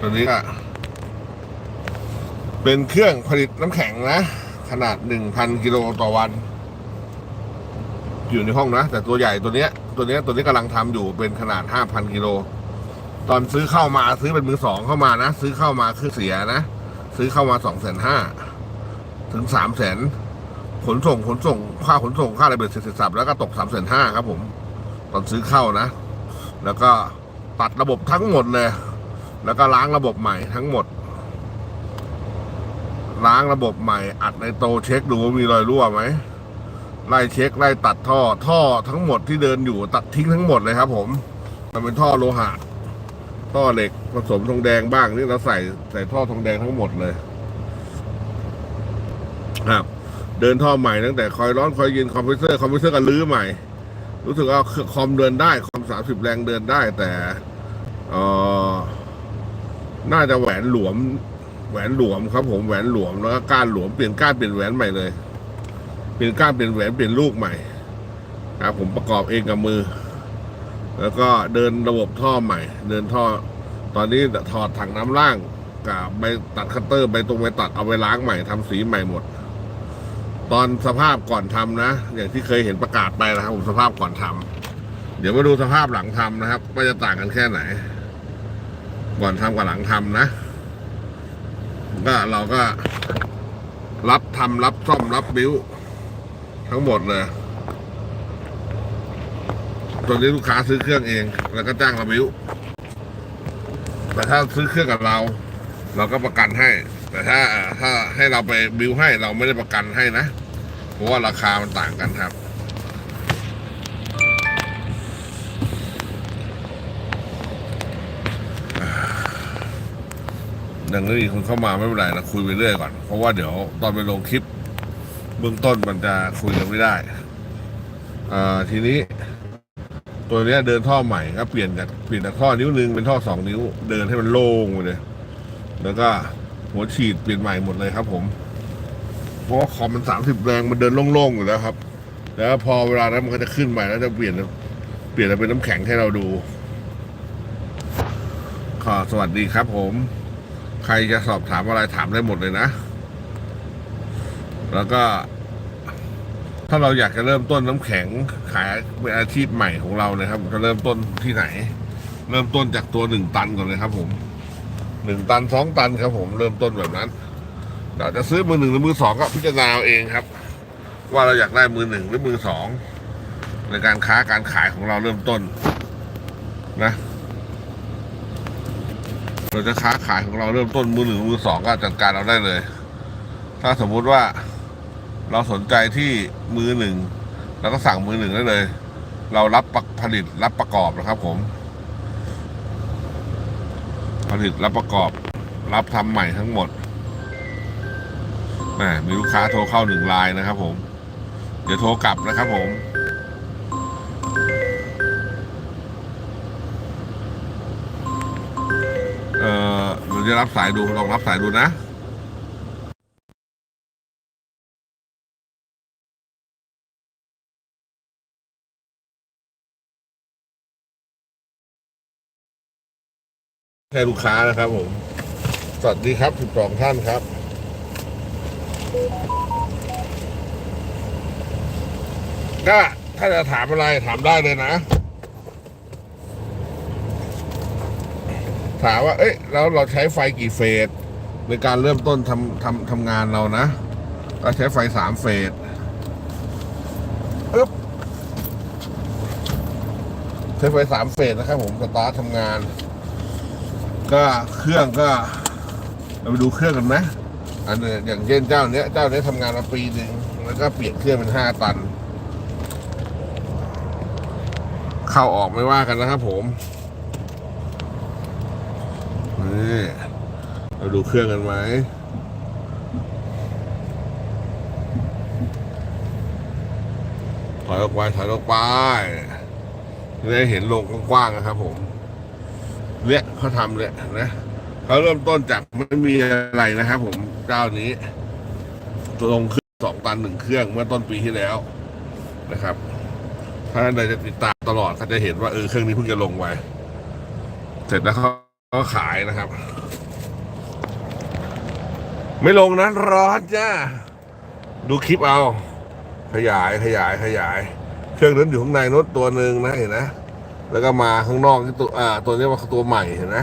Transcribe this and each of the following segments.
ตัวนี้ก็เป็นเครื่องผลิตน้ำแข็งนะ ขนาดหนึ่งพันกิโลต่อวัน อยู่ในห้องนะ แต่ตัวใหญ่ตัวเนี้ย ตัวเนี้ยตัวนี้กำลังทำอยู่เป็นขนาดห้าพันกิโลตอนซื้อเข้ามาซื้อเป็นมือสองเข้ามานะ ซื้อเข้ามาคือเสียนะ ซื้อเข้ามาสองแสนห้าถึงสามแสนขนส่งขนส่ง ค่าขนส่งค่าอะไรเบ็ดเสร็จสับแล้วก็ตกสามแสนห้าครับผม ตอนซื้อเข้านะ แล้วก็ตัดระบบทั้งหมดเลย แล้วก็ล้างระบบใหม่ทั้งหมด ล้างระบบใหม่ อัดในโตเช็คดูว่ามีรอยรั่วไหมไล่เช็คไล่ตัดท่อ ท่อทั้งหมดที่เดินอยู่ตัดทิ้งทั้งหมดเลยครับ ผม มันเป็นท่อโลหะ ท่อเหล็กผสมทองแดงบ้างนี่เราใส่ใส่ท่อทองแดงทั้งหมดเลย ครับ เดินท่อใหม่ตั้งแต่คอยร้อนคอยเย็นคอมพิวเตอร์คอมพิวเตอร์ก็ลื้อใหม่ รู้สึกว่าคอมเดินได้ คอมสามสิบแรงเดินได้แต่เออ น่าจะแหวนหลวม แหวนหลวมครับ ผมแหวนหลวมแล้วก็ก้านหลวมเปลี่ยนก้านเปลี่ยนแหวนใหม่เลย เปลี่ยนก้านเปลี่ยนแหวนเปลี่ยนลูกใหม่ครับผมประกอบเองกับมือ แล้วก็เดินระบบท่อใหม่ เดินท่อ ตอนนี้ถอดถังน้ำล่างกับไปตัดคัตเตอร์ไปตรงไปตัดเอาไปล้างใหม่ทำสีใหม่หมด ตอนสภาพก่อนทำนะ อย่างที่เคยเห็นประกาศไปนะครับผมสภาพก่อนทำเดี๋ยวมาดูสภาพหลังทำนะครับว่าจะต่างกันแค่ไหน ก่อนทำกับหลังทำนะ ก็เราก็รับทำรับซ่อมรับบิ้ว ทั้งหมดเลยตัวนี้ลูกค้าซื้อเครื่องเอง แล้วก็จ้างเราบิ้ว แต่ถ้าซื้อเครื่องกับเรา เราก็ประกันให้ แต่ถ้าถ้าให้เราไปบิ้วให้เราไม่ได้ประกันให้นะ เพราะว่าราคามันต่างกันครับ ยังไม่มีคนเข้ามาไม่เป็นไรเราคุยไปเรื่อยก่อน เพราะว่าเดี๋ยวตอนไปลงคลิป เบื้องต้นมันจะคุยกันไม่ได้อ่าทีนี้ ตัวเนี้ยเดินท่อใหม่ก็เปลี่ยนจากเปลี่ยนจากท่อนิ้วหนึ่งเป็นท่อสองนิ้ว เดินให้มันโล่งไปเลย แล้วก็หัวฉีดเปลี่ยนใหม่หมดเลยครับ ผม เพราะว่าคอมมันสามสิบแรงมันเดินโล่งๆอยู่แล้วครับ แล้วพอเวลานั้นมันก็จะขึ้นใหม่แล้วจะเปลี่ยนเปลี่ยนเป็นน้ำแข็งให้เราดูขอสวัสดีครับผม ใครจะสอบถามอะไรถามได้หมดเลยนะ แล้วก็ ถ้าเราอยากจะเริ่มต้นน้ำแข็งขายเป็นอาชีพใหม่ของเรานะครับจะเริ่มต้นที่ไหน เริ่มต้นจากตัวหนึ่งตันก่อนเลยครับ ผมหนึ่งตันสองตันครับผมเริ่มต้นแบบนั้นเราจะซื้อมือหนึ่งหรือมือสองก็พิจารณาเองครับ ว่าเราอยากได้มือหนึ่งหรือมือสองในการค้าการขายของเราเริ่มต้น นะ เราจะค้าขายของเราเริ่มต้นมือหนึ่งมือสองก็จัดการเราได้เลย ถ้าสมมุติว่าเราสนใจที่มือหนึ่งเราก็สั่งมือหนึ่งได้เลย เรารับผลิตรับประกอบนะครับ ผม ผลิตรับประกอบ รับทำใหม่ทั้งหมดแมมีลูกค้าโทรเข้าหนึ่งไลน์นะครับ ผม เดี๋ยวโทรกลับนะครับ ผม จะรับสายดูลองรับสายดูนะแค่ลูกค้านะครับผม สวัสดีครับสิบสองท่านครับ ก็ถ้าจะถามอะไรถามได้เลยนะ ถามว่า เอ้ยแล้วเราใช้ไฟกี่เฟสในการเริ่มต้นทำทำทำงานเรานะก็ใช้ไฟสามเฟสอึ๊บใช้ไฟสามเฟสนะครับผมสตาร์ททำงาน ก็เครื่องก็เราไปดูเครื่องกันไหมอันเนี้ยอย่างเช่นเจ้าเนี้ยเจ้าเนี้ยทำงานมาปีหนึ่งแล้วก็เปลี่ยนเครื่องเป็นห้าตัน เข้าออกไม่ว่ากันนะครับผม นี่เราดูเครื่องกันไหมถอยออกไปถอยออกไปจะได้เห็นโลงกว้างๆนะครับ ผมเนี่ยเขาทำเนี่ยนะเขาเริ่มต้นจากไม่มีอะไรนะครับ ผมเจ้านี้ลงเครื่องสองตันหนึ่งเครื่องเมื่อต้นปีที่แล้วนะครับ ถ้าท่านใดจะติดตามตลอดก็จะเห็นว่าเออเครื่องนี้เพิ่งจะลงไปเสร็จแล้วเขา ก็ขายนะครับ ไม่ลงนะร้อนจ้าดูคลิปเอา ขยายขยายขยาย เครื่องนั้นอยู่ข้างในโน้ตตัวหนึ่งนะเห็นนะแล้วก็มาข้างนอกที่ตัวอ่าตัวนี้ว่าตัวใหม่เห็นไหม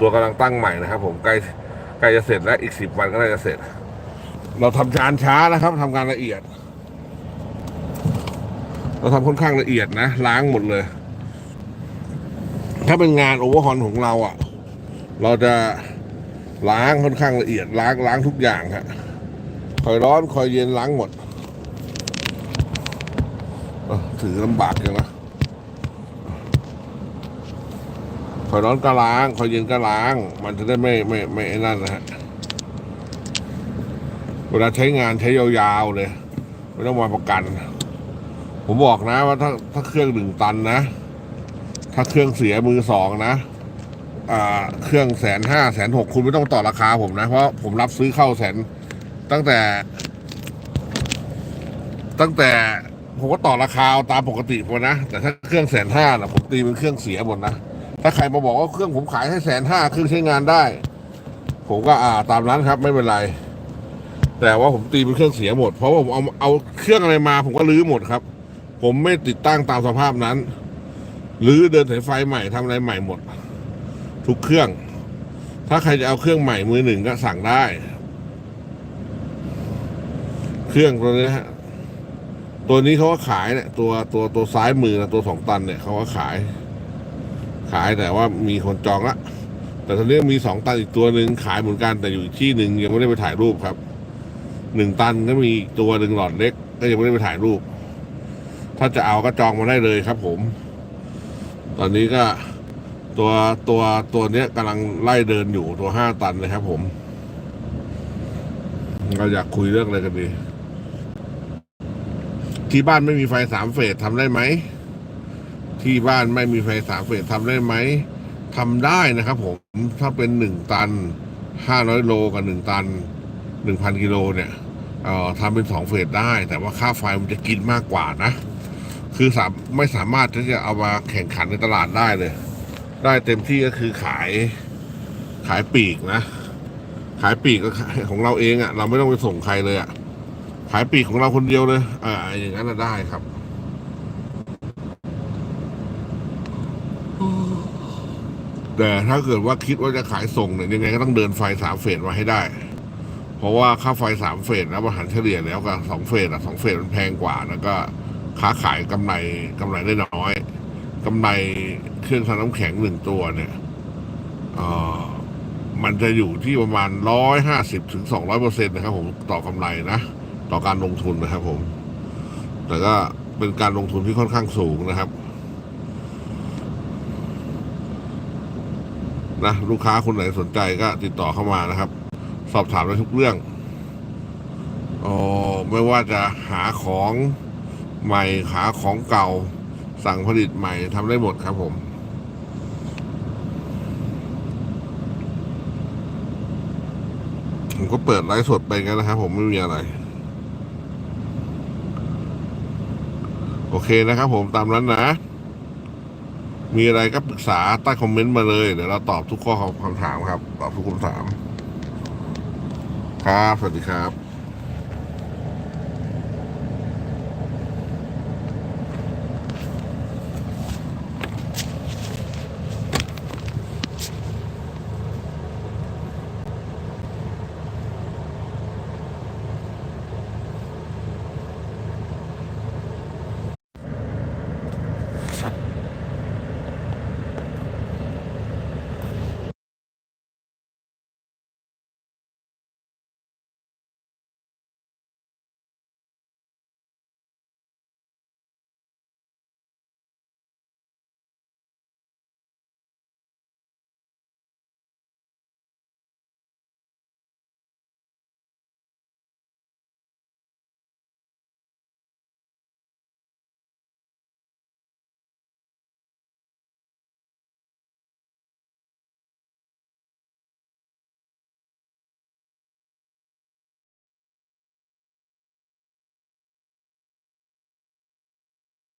ตัวกำลังตั้งใหม่นะครับ ผมใกล้ใกล้จะเสร็จแล้วอีกสิบวันก็น่าจะเสร็จ เราทำงานช้านะครับทำงานละเอียด เราทำค่อนข้างละเอียดนะ ล้างหมดเลย ถ้าเป็นงานโอเวอร์ฮอนของเราอะ่ะ เราจะล้างค่อนข้างละเอียดล้างล้างทุกอย่างฮะคอยร้อนคอยเย็นล้างหมดถือลำบากจังนะคอยร้อนก็ล้างคอยเย็นก็ล้าง มันจะได้ไม่ไม่ไม่ไอ้นั่นนะฮะเวลาใช้งานใช้ยาวๆเลย ไม่ต้องมาประกัน ผมบอกนะว่าถ้าถ้าเครื่องหนึ่งตันนะ ถ้าเครื่องเสียมือสองนะเครื่องแสนห้าแสนหกคุณไม่ต้องต่อราคาผมนะ เพราะผมรับซื้อเข้าแสนตั้งแต่ ตั้งแต่ผมก็ต่อราคาตามปกติผมนะ แต่ถ้าเครื่องแสนห้านะผมตีเป็นเครื่องเสียหมดนะ ถ้าใครมาบอกว่าเครื่องผมขายให้แสนห้าเครื่องใช้งานได้ ผมก็อ่าตามนั้นครับไม่เป็นไร แต่ว่าผมตีเป็นเครื่องเสียหมด เพราะว่าผมเอาเอาเครื่องอะไรมา ผมก็รื้อหมดครับ ผมไม่ติดตั้งตามสภาพนั้น หรือเดินสายไฟใหม่ทำอะไรใหม่หมด ทุกเครื่อง ถ้าใครจะเอาเครื่องใหม่มือหนึ่งก็สั่งได้ เครื่องตัวนี้ฮะตัวนี้เขาก็ขายเนี่ยตัวตัวตัวซ้ายมือนะตัวสองตันเนี่ยเขาก็ขาย ขายแต่ว่ามีคนจองละแต่ตอนนี้มีสองตันอีกตัวหนึ่งขายเหมือนกันแต่อยู่อีกที่หนึ่งยังไม่ได้ไปถ่ายรูปครับหนึ่งตันก็มีอีกตัวหนึ่งหลอดเล็ก ก็ยังไม่ได้ไปถ่ายรูป ถ้าจะเอาก็จองมาได้เลยครับผม ตอนนี้ก็ตัวตัวตัวเนี้ยกำลังไล่เดินอยู่ตัวห้าตันเลยครับผมเราอยากคุยเรื่องอะไรกันดี ที่บ้านไม่มีไฟสามเฟสทำได้ไหม ที่บ้านไม่มีไฟสามเฟสทำได้ไหมทำได้นะครับ ผมถ้าเป็นหนึ่งตันห้าร้อยโลกับหนึ่งตันหนึ่งพันกิโลเนี่ยเอ่อทำเป็นสองเฟสได้ แต่ว่าค่าไฟมันจะกินมากกว่านะ คือสามไม่สามารถที่จะเอามาแข่งขันในตลาดได้เลย ได้เต็มที่ก็คือขายขายปีกนะ ขายปีกก็ของเราเองอะ่ะ เราไม่ต้องไปส่งใครเลยอะ่ะ ขายปีกของเราคนเดียวเลยอ่าอย่างนั้นน่ะได้ครับแต่ถ้าเกิดว่าคิดว่าจะขายส่งเนี่ยยังไงก็ต้องเดินไฟสามเฟสมาให้ได้ เพราะว่าค่าไฟสามเฟสแล้วบริหารเฉลี่ยแล้วก็สองเฟสอะสองเฟสมันแพงกว่าแล้วก็ ค้าขายกำไรกำไรได้น้อยกำไรเครื่องทำน้ำแข็งหนึ่งตัวเนี่ยเออมันจะอยู่ที่ประมาณร้อยห้าสิบถึงสองร้อยเปอร์เซ็นต์นะครับ ผมต่อกำไรนะต่อการลงทุนนะครับ ผม แต่ก็เป็นการลงทุนที่ค่อนข้างสูงนะครับนะลูกค้าคนไหนสนใจก็ติดต่อเข้ามานะครับ สอบถามได้ทุกเรื่องอ๋อไม่ว่าจะหาของ ใหม่หาของเก่า สั่งผลิตใหม่ทำได้หมดครับผม ผมก็เปิดไลฟ์สดไปกันนะครับผมไม่มีอะไร โอเคนะครับผมตามนั้นนะ มีอะไรก็ปรึกษาใต้คอมเมนต์มาเลย เดี๋ยวเราตอบทุกข้อคำถามครับ ตอบทุกคำถาม ครับ สวัสดีครับ